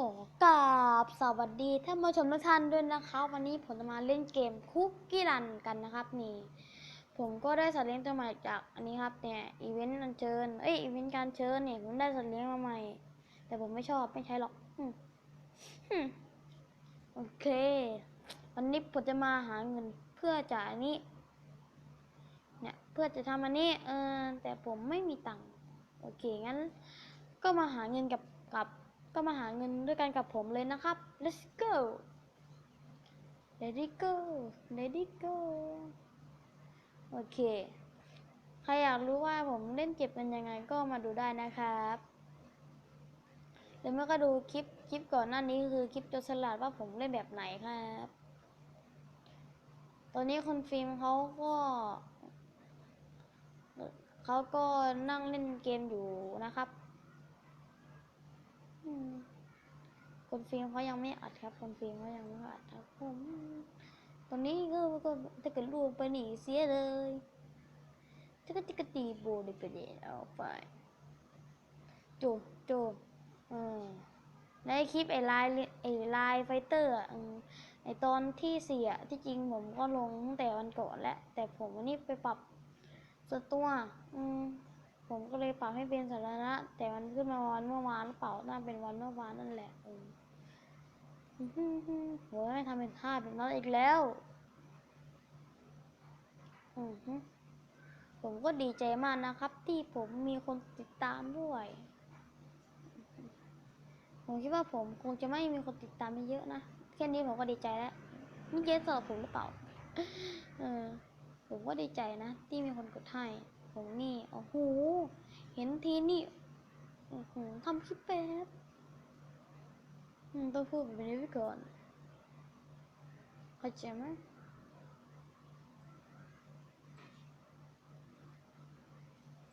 ขอกราบสวัสดีท่านผู้ชมทุกท่านด้วยนะคะวันนี้ผมจะมาเล่นเกมคุกกี้รันกันนะครับนี่ ผมก็ได้สัตว์เลี้ยงตัวใหม่จากอันนี้ครับเนี่ยอีเวนต์อันเชิญเอ้ยอีเวนต์การเชิญเนี่ยผมได้สัตว์เลี้ยงมาใหม่ แต่ผมไม่ชอบไม่ใช้หรอกโอเค วันนี้ผมจะมาหาเงินเพื่อจ่ายอันนี้เนี่ยเพื่อจะทำอันนี้เออแต่ผมไม่มีตังค์โอเคงั้น ก็มาหาเงินกับกับ ก็มาหาเงินด้วยกันกับผมเลยนะครับ let's go ready go ready go โอเค ใครอยากรู้ว่าผมเล่นเก็บกันยังไงก็มาดูได้นะครับหรือไม่ก็ดูคลิปคลิปก่อนหน้านี้คือคลิปโจรสลัดว่าผมเล่นแบบไหนครับ ตอนนี้คนฟิล์มเขาก็เขาก็นั่งเล่นเกมอยู่นะครับ คนฟิล์มเขายังไม่อัดครับ คนฟิล์มเขายังไม่อัดครับผมตอนนี้ก็ก็ถ้าเกิดลูกไปหนีเสียเลยจะก็จะกตีโบด้ไปเดเอาไปโจโจเออในคลิปไอ้ไลน์ไอ้ไลน์ไฟเตอร์อะไอตอนที่เสียที่จริงผมก็ลงตั้งแต่วันก่อนแล้วแต่ผมวันนี้ไปปรับสตัวอืม ผมก็เลยปรับให้เป็นสาธารณะ แต่มันขึ้นมาวันเมื่อวานหรือเปล่าน่าเป็นวันเมื่อวานนั่นแหละเอออื้อหือหือโหยทำเป็นท่าแบบนั้นอีกแล้วอือผมก็ดีใจมากนะครับ ที่ผมมีคนติดตามด้วย ผมคิดว่าผมคงจะไม่มีคนติดตามเยอะนะแค่นี้ผมก็ดีใจแล้วนี่เยอะสำหรับผมหรือเปล่าเออผมก็ดีใจนะ ที่มีคนกดให้ ผมนี่ โอ้โห เห็นทีนี่ โอ้โหทำคลิปแป๊บต้องพูดแบบนี้ไว้ก่อนเข้าใจไหม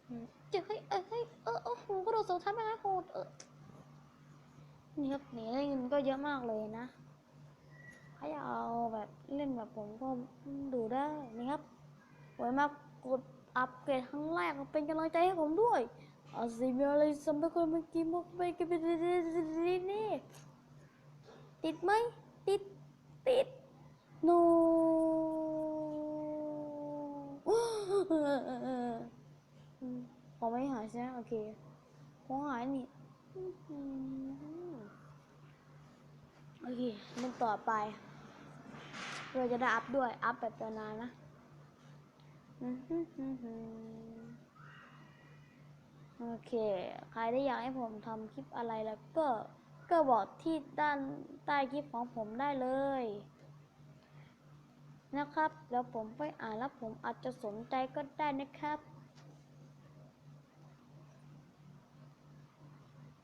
อืมเจะให้เอ้ยเอ้ยเออโอ้โหกระโดดสองชั้นไปแล้วโหดเออนี่ครับนี่ได้เงินก็เยอะมากเลยนะใครอยากเอาแบบเล่นแบบผมก็ดูได้นี่ครับไว้มากกด อัปเกรดครั้งแรกเป็นกำลังใจให้ผมด้วยอาซิมีอะไรสำหรับคนเมื่อกี้มุกไปกันเป็นนี่ติดไหมติด ติดโนขอไม่หายใช่ไหมโอเคขอหายนี่โอเคมันต่อไป เราจะได้อัพด้วย อัพแบบนานนะ โอเค ใครได้อยากให้ผมทำคลิปอะไรแล้วก็ ก็บอกที่ด้านใต้คลิปของผมได้เลย นะครับ แล้วผมไปอ่านแล้วผมอาจจะสนใจก็ได้นะครับ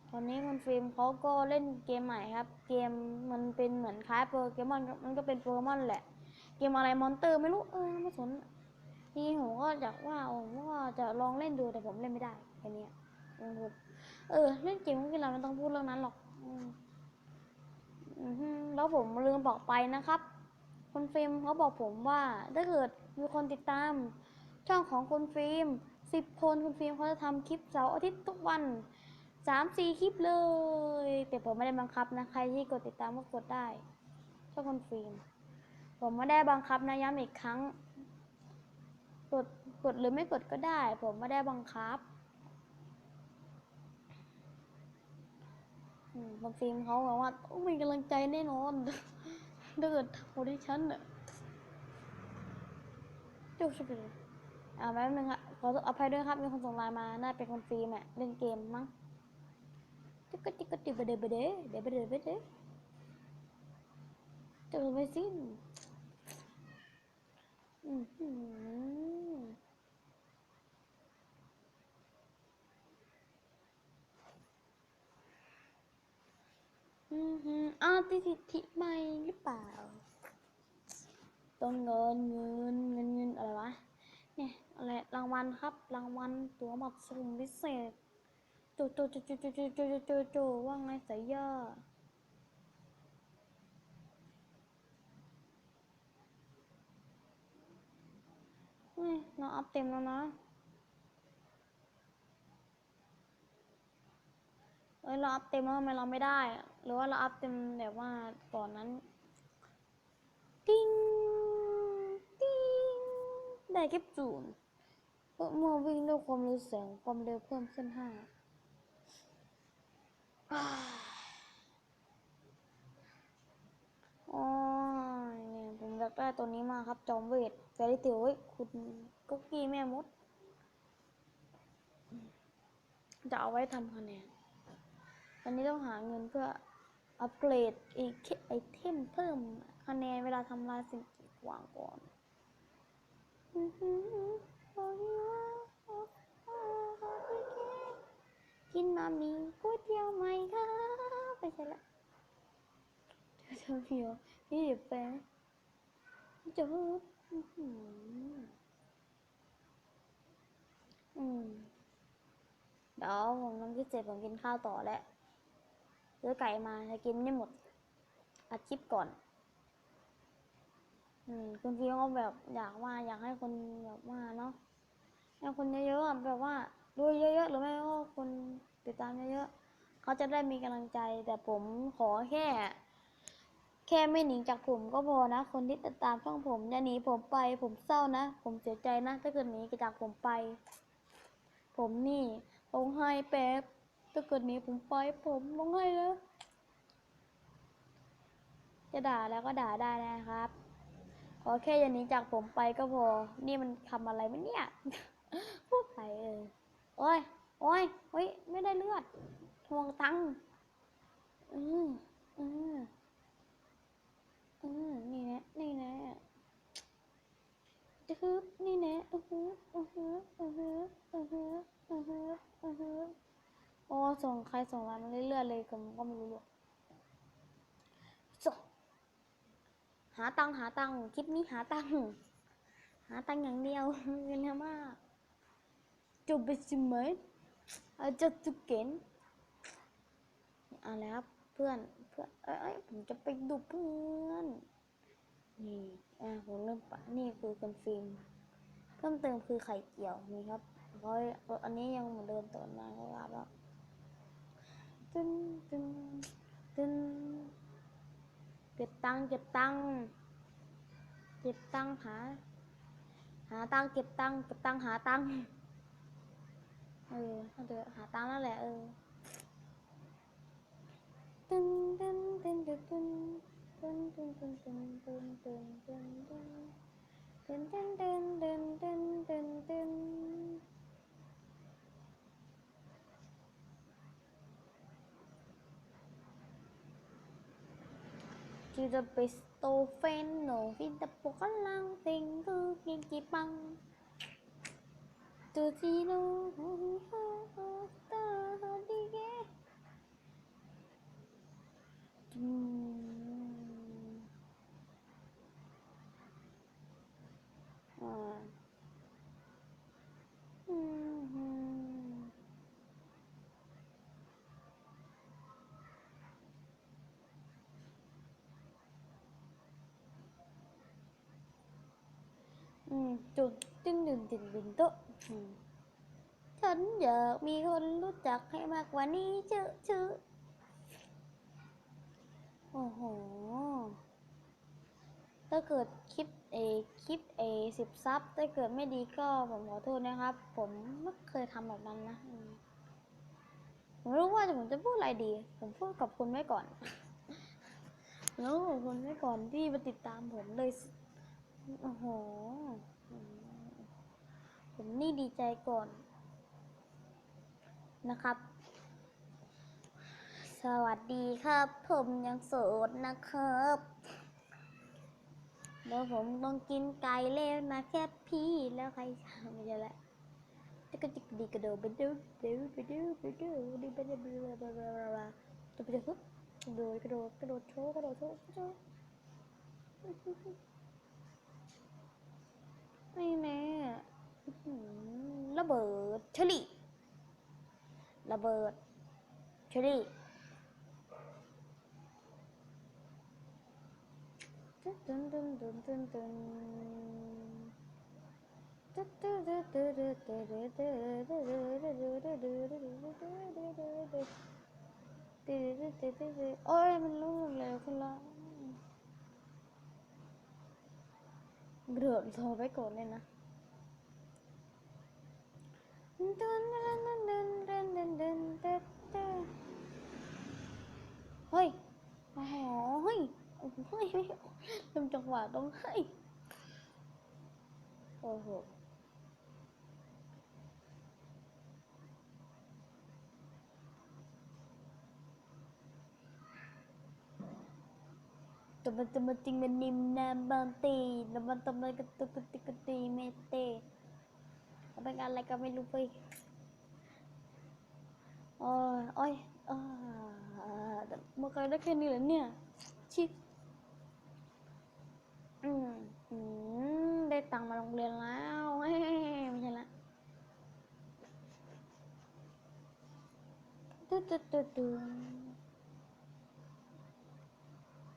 ตอนนี้คุณฟิล์มเขาก็เล่นเกมใหม่ครับ เกมมันเป็นเหมือนคล้ายโปเกมอนมันก็เป็นโปเกมอนแหละ เกมอะไรมอนเตอร์ไม่รู้ เออไม่สน นี่ผมก็อยากว่าผมว่าจะลองเล่นดูแต่ผมเล่นไม่ได้แค่เนี้ยต้องพูดเออเล่นเกมพวกนี้เราไม่ต้องพูดเรื่องนั้นหรอกอืมอือฮึแล้วผมลืมบอกไปนะครับคุณฟิล์มเขาบอกผมว่าถ้าเกิดมีคนติดตาม ช่องของคุณฟิล์มสิบคนคุณฟิล์มเขาจะทำคลิปเสาร์อาทิตย์ทุกวันสามสี่คลิปเลย แต่ผมไม่ได้บังคับนะ ใครที่กดติดตามก็กดได้ช่องคุณฟิล์มผมไม่ได้บังคับนะย้ำอีกครั้ง กดกดหรือไม่กดก็ได้ ผมไม่ได้บังคับบางฟิล์มเขาบอกว่าต้องมีกำลังใจแน่นอนถ้าเกิดโอดิชั่นอะจุกชิบเลยอ่าแป๊บนึงอะขออภัยด้วยครับ มีคนส่งไลน์มา น่าเป็นคนฟิล์มอะเล่นเกมมั้งจิกกะจิกกะจิบเดบเดเดบเดบเดจะไปสิ้นอือหื ออือหืออ้าวติสิทธิใหม่หรือเปล่า ต้องเงินเงินเงินเงินอะไรวะ เนี่ยอะไรรางวัลครับ รางวัลตัวบัตรสุ่มพิเศษโจโจโจโจโจโจโจโจโจโจว่าไงสายย่าเฮ้ยน้องอัพเต็มแล้วนะ ออ้ยเราอัพเต็มแล้วทำไมเราไม่ได้ หรือว่าเราอัพเต็มแบบว่าก่อนนั้น ติ้งติ้งได้แค่ศูนเมื่อเมื่อวิ่งด้วยความเร็วแสงความเร็วเพิ่มขึ้นห้าโอ้ยเนี่ยผมอยากได้ตัวนี้มาครับ จอมเวทแฟริเตียวเฮ้ยคุณกุ๊กกี้แม่มด จะเอาไว้ทำคะแนน วันนี้ต้องหาเงินเพื่ออัปเกรดไอเคไอเทมเพิ่มคะแนนเวลาทำลายสิ่งกีดขวางก่อนกินมามีก๋วยเตี๋ยวไหมคะไปใช่ละเดี๋ยวเธอเพียวนี่เดี๋ยวแปลงจะอื้อหืออืมเดี๋ยวผมทำกินเสร็จผมกินข้าวต่อแล้ว ซื้อไก่มาจะกินไม่หมดอัดคลิปก่อน อืมคุณพี่ก็แบบอยากว่าอยากให้คนแบบว่าเนาะให้คนเยอะๆแบบว่าดูเยอะๆหรือไม่ก็คนติดตามเยอะๆเขาจะได้มีกำลังใจ แต่ผมขอแค่ แค่ไม่หนีจากผมก็พอนะ คนที่ติดตามช่องผมอย่าหนีผมไป ผมเศร้านะ ผมเสียใจนะ ถ้าเกิดหนีจากผมไป ผมนี่ร้องไห้แป๊บ ถ้าเกิดนี้ผมไปผมร้องไห้แล้วจะด่าแล้วก็ด่าได้นะครับ ขอแค่อย่าหนีจากผมไปก็พอ นี่มันทำอะไรวะเนี่ยพูดไปเออโอ้ย โอ้ยเฮ้ย ไม่ได้เลือดทวงตังค์อืมอืมอืมนี่แนะ นี่แนะจะฮึบนี่แนะอือฮึอือฮึอือฮึอือฮึอือฮึอือฮึ โอ้ส่งใครส่งมามันเรื่อยๆเลยผมก็ไม่รู้หรอกส่งหาตังค์หาตังค์คลิปนี้หาตังค์หาตังค์อย่างเดียวเงินเยอะมากจบไปสิไหมอาจจะตุกเก็นเอาแล้วครับเพื่อนเพื่อนเอ้ยผมจะไปดูเพื่อนนี่อ่าผมเริ่มปะนี่คือเป็นฟิล์มเพิ่มเติมคือไข่เจียวนี่ครับร้อยอันนี้ยังเหมือนเดิมต่อมาก็รับแล้ว ตึ้นตึ้นตึ้นเก็บตังเก็บตังเก็บตังหา หาตังเก็บตังเก็บตังหาตังเออเอาเถอหาตังนั่นแหละเออตึ้นตึ้นตึ้นตึ้นตึ้น Dun dun dun dun dun dun dun dun. Dun dun dun dun dun dun dun. to the Beethoven, no, with the pokalang thing, do kinky pang. To the no, no, จุดตึ้งดึงดึงดึงโต๊ะฉันอยากมีคนรู้จักให้มากกว่านี้เชอะเชอโอ้โห ถ้าเกิดคลิปเอคลิปเอสิบซับ ถ้าเกิดไม่ดีก็ผมขอโทษนะครับ ผมไม่เคยทำแบบนั้นนะ ผมรู้ว่าผมจะพูดอะไรดี ผมพูดขอบคุณไว้ก่อน แล้วขอบคุณไว้ก่อนที่มาติดตามผมเลย โอ้โห ผมนี่ดีใจก่อนนะครับ สวัสดีครับ ผมยังโสดนะครับเดี๋ยวผมต้องกินไก่แล้วนะแค่พี่แล้วใครจะไม่ใช่ละจะก็จิกดีกระโดดไปดูไปดูไปดูไปดูดีไปดูไปดูไปดูจะไปดูกระโดดกระโดดกระโดดโชว์กระโดดโชว์โชว์ไม่แน่ ระเบิดเชอรี่ระเบิดเชอรี่ตึ้นตึ้นตึ้นตึ้นตึ้นตึ๊ดตึ๊ดตึ๊ดตึ๊ดตึ๊ดตึ๊ดตึ๊ดตึ๊ดตึ๊ดตึ๊ดตึ๊ดตึ๊ดตึ๊ดตึ๊ดตึ๊ดตื่นตื่นตื่นตื่นตื่นโอ้ยมันรู้เร็วขึ้นละเดือดโทรไปก่อนเลยนะตึนตึนตึนตึนตึนตึนตึนตึนตึน เฮ้ยโอ้โหเฮ้ยโอ้โหทำจังหวะต้องให้โอ้โหตัวมันตัวมันจริงมันนิ่มน้ำบางตีแล้วมันตัวมันกระตุกกระติกกระตีเมเต เป็นงานอะไรก็ไม่รู้ไปโอ้ยโอ้ยอ่าเมื่อกี้ได้แค่นี้เหรอเนี่ย ชิบอืมอืมได้ตังค์มาโรงเรียนแล้วเฮ้ยไม่ใช่ละตุ๊ดตุ๊ดตุ๊ดตุ๊ด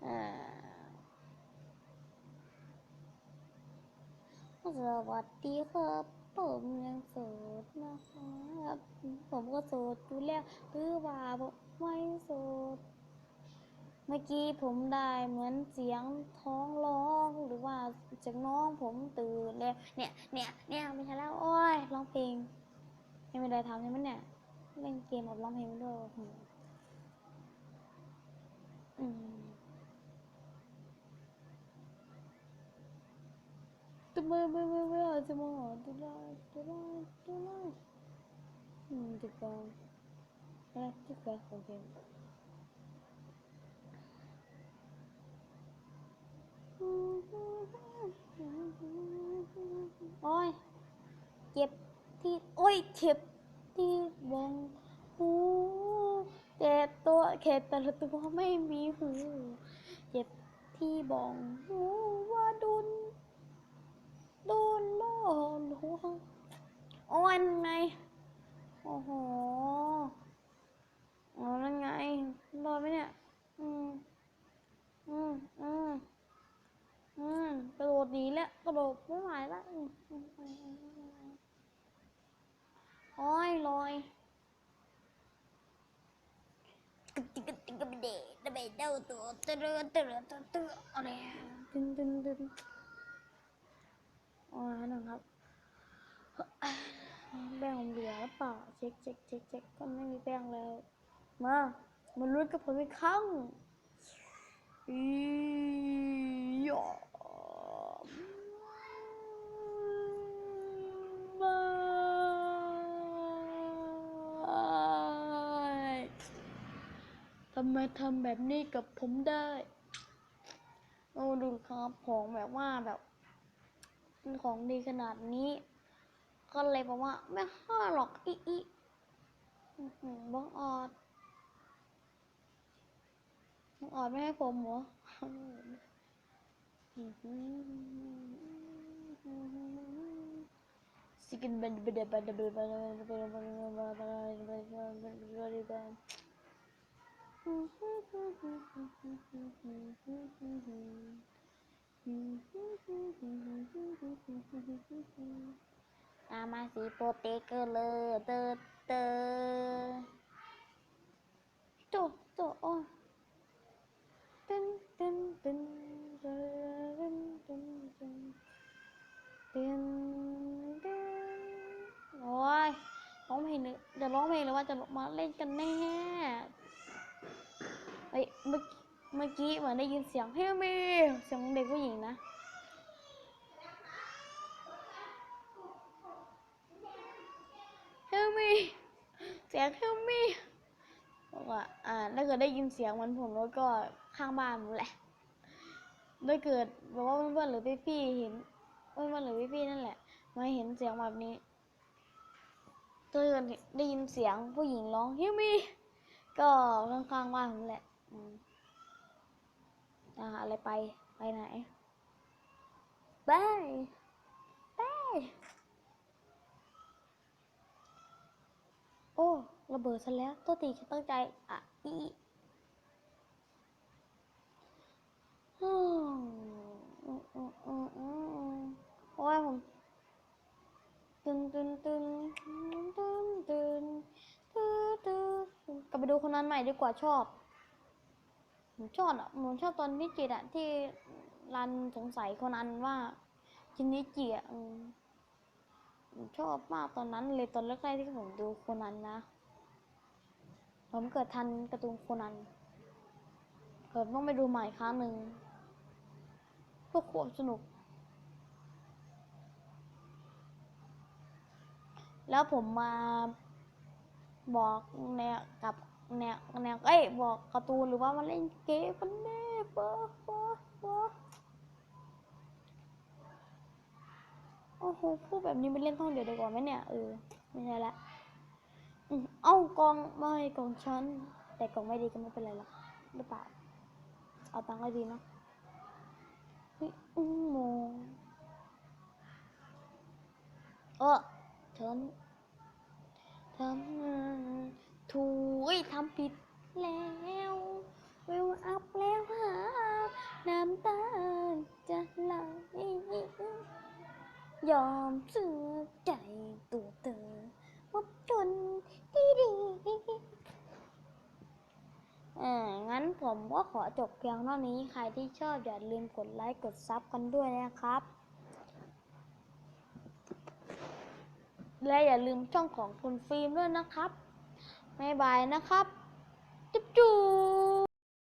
อ่าสวัสดีครับ ผมยังโสดนะครับ ผมก็โสดอยู่แล้วหรือว่าผมไม่โสด เมื่อกี้ผมได้เหมือนเสียงท้องร้องหรือว่าจากน้องผมตื่นแล้วเนี่ยเนี่ยเนี่ยไม่ใช่แล้วโอ้ยร้องเพลงยังไม่ได้ทำใช่ไหมเนี่ยเล่นเกมกับร้องเพลงด้วยโอ้ เบื่อเบื่อเบื่อเบื่อจะมอตุลาตุลาตุลาอืมจะกองนะจะกองโอเคโอ้ยเจ็บที่โอ้ยเจ็บที่วงหูเจ็บตัวแขนแต่ละตัวไม่มีหูเจ็บที่บองหูว่าดุน โดนล่อลวโอ้ยนั่นไง โอ้โหอ๋อนั่นไงรอดไหมเนี่ย อืม อืม อืม อืม กระโดดหนีแล้ว กระโดดไม่ไหวแล้วอืมอืมอืมอืมอืมโอ้ยลอยกึกกึกกึกกึกกึกเดะเดะเบเดาตัวเตะเรือเตะเรือเตะเตะอะไรตึ้งตึ้งตึ้ง อ๋อนะครับแป้งผมเหลือหรือเปล่าเช็คเช็คเช็คเช็คก็ไม่มีแป้งแล้ว มามาลุ้นกับผมอีกครั้งอีหยอไม่ทำไมทำแบบนี้กับผมได้โอ้ดูครับของแบบว่าแบบ เป็นของดีขนาดนี้ ก็เลยบอกว่าไม่ห้าหรอกอีอีบังออดบังออดไม่ให้ผมเหรอสิกินบันบันบันบันบันบันบันบันบันบันบันบันบันบันบัน อามาสีโปเตเกอร์เลยเตอเตอโตโตโอตึนตึนตึนตึนตึนตึนตึนตึนโอ้ยร้องเพลงหรือจะร้องเพลงหรือว่าจะมาเล่นกันแน่เฮ้ยเมื่อกี้ เมื่อกี้เหมือนได้ยินเสียงเฮ้ยมีเสียงเด็กผู้หญิงนะ Help me เสียง Help me บอกว่าอ่าถ้าเกิดได้ยินเสียงมันผมก็ข้างบ้านผมแหละถ้าเกิดแบบว่าเพื่อนๆหรือพี่ๆเห็นเพื่อนๆหรือพี่ๆนั่นแหละมาเห็นเสียงแบบนี้ถ้าเกิดได้ยินเสียงผู้หญิงร้อง Help me ก็ข้างๆบ้านผมแหละอืม อะไรไป ไปไหน ไป ไป โอ้ระเบิดซะแล้วตัวตีฉันตั้งใจ อะ อีโอ้ยผมตึนตึนตึนตึนตึนตึนตึนกลับไปดูคนนั้นใหม่ดีกว่าชอบ ผมชอบอะผมชอบตอนที่จิตอะที่รันสงสัยคนนั้นว่าชินิจิอะผมชอบมากตอนนั้นเลยตอนแรกๆที่ผมดูคนันนะ ผมเกิดทันการ์ตูนคนันผมต้องไปดูใหม่ครั้งหนึ่งเพื่อความสนุก แล้วผมมาบอกแนวกับ แนวแนวเอ้ยบอกการ์ตูนหรือว่ามาเล่นเกมกันแน่ปะปะปะโอ้โหพูดแบบนี้ไปเล่นท่องเดียวดีกว่าไหมเนี่ยเออไม่ใช่ละเอ้ากองไม่กองฉันแต่กองไม่ดีก็ไม่เป็นไรหรอกหรือเปล่าเอาตังค์ก็ดีเนาะเฮ้อืมโมเออฉันทำ ถูกยทำผิดแล้วเวลอัพแล้วหาน้ำตาจะไหลยอมเสื่อใจตัวเธอวัดจนดีดีเอองั้นผมก็ขอจบเพียงเท่านี้ ใครที่ชอบอย่าลืมกดไลค์ กดซับกันด้วยนะครับ และอย่าลืมช่องของคุณฟิล์มด้วยนะครับ ไม่บายนะครับ